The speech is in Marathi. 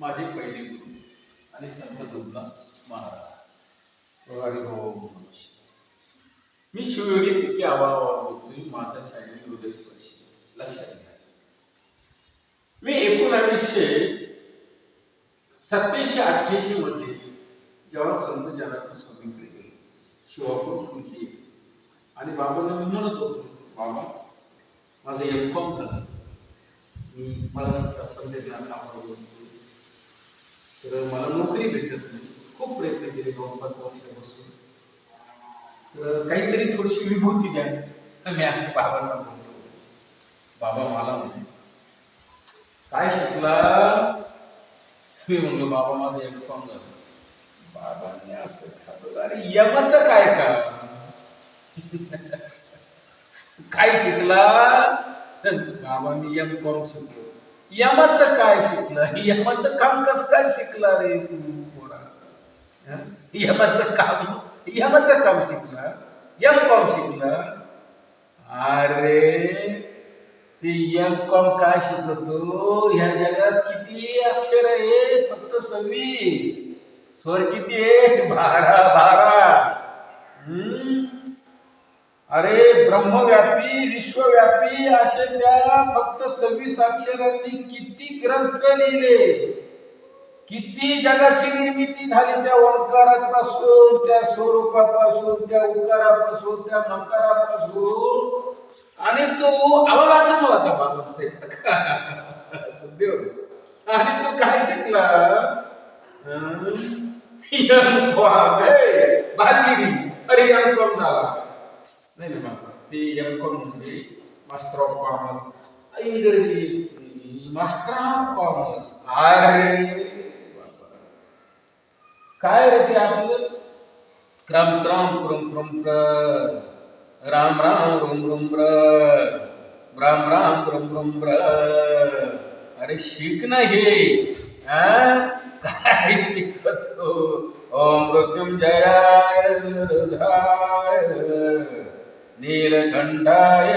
माझे पहिले गुरु आणि संत दुर्गा महाराज. मी शिवयोगी पिके आवावा बोलतोय माझा चॅनल हृदय स्पर्श लक्षात घ्या. मी एकोणावीसशे सत्याऐंशी अठ्ठ्याऐंशी मध्ये जेव्हा संत जनार्दन स्वामीकडे गेलो शिवापूर कुंकी आणि बाबांना मी म्हणत होतो बाबा माझं एम कॉम झालं. मी मला शिक्षण तंत्रज्ञान आवडतो तर मला नोकरी भेटत नाही. खूप प्रयत्न केले दोन पाच वर्षापासून. तर काहीतरी थोडीशी विभूती द्या. तर मी असं बाबांना बोलतो बाबा मला म्हणे काय शिकला? मी म्हणलो बाबा माझं एम कॉम झालं. बाबांनी असं खाल्लं अरे यमाचं काय का काय शिकला? बाबांनी एम कॉम शिकलो यमाचं काय शिकलं यमाचं काम कस काय शिकला रे तू? कोणा यमाच यमाचं काम? यमाचं काम शिकला यम कॉम शिकला अरे ते यम कॉम काय शिकवतो ह्या जगात किती अक्षर आहे? फक्त सव्वीस. स्वर किती आहे? बारा बारा. हम्म? अरे ब्रह्मव्यापी विश्वव्यापी असे त्या फक्त सव्वीस अक्षरांनी किती ग्रंथ लिहिले? किती जगाची निर्मिती झाली त्या ओंकारापासून त्या स्वरूपापासून त्या उकारापासून त्या मकारापासून? आणि तो आवाज असाच होता बाबांचा सध्या. आणि तो काय शिकला? बालगिरी. अरे यम झाला? नाही नाही बाबा ते एम कॉम म्हणजे मास्टर ऑफ कॉमर्स इंग्रजी मास्टर ऑफ कॉमर्स अरे बाबा. काय रे ते आपलं क्रम क्रम क्रम क्रम क्र राम राम रुम रुम र राम राम रुम रुम र अरे शिक ना हे हा? काय शिकतो ओम मृत्युंजयाय रुद्राय நீலகண்டாய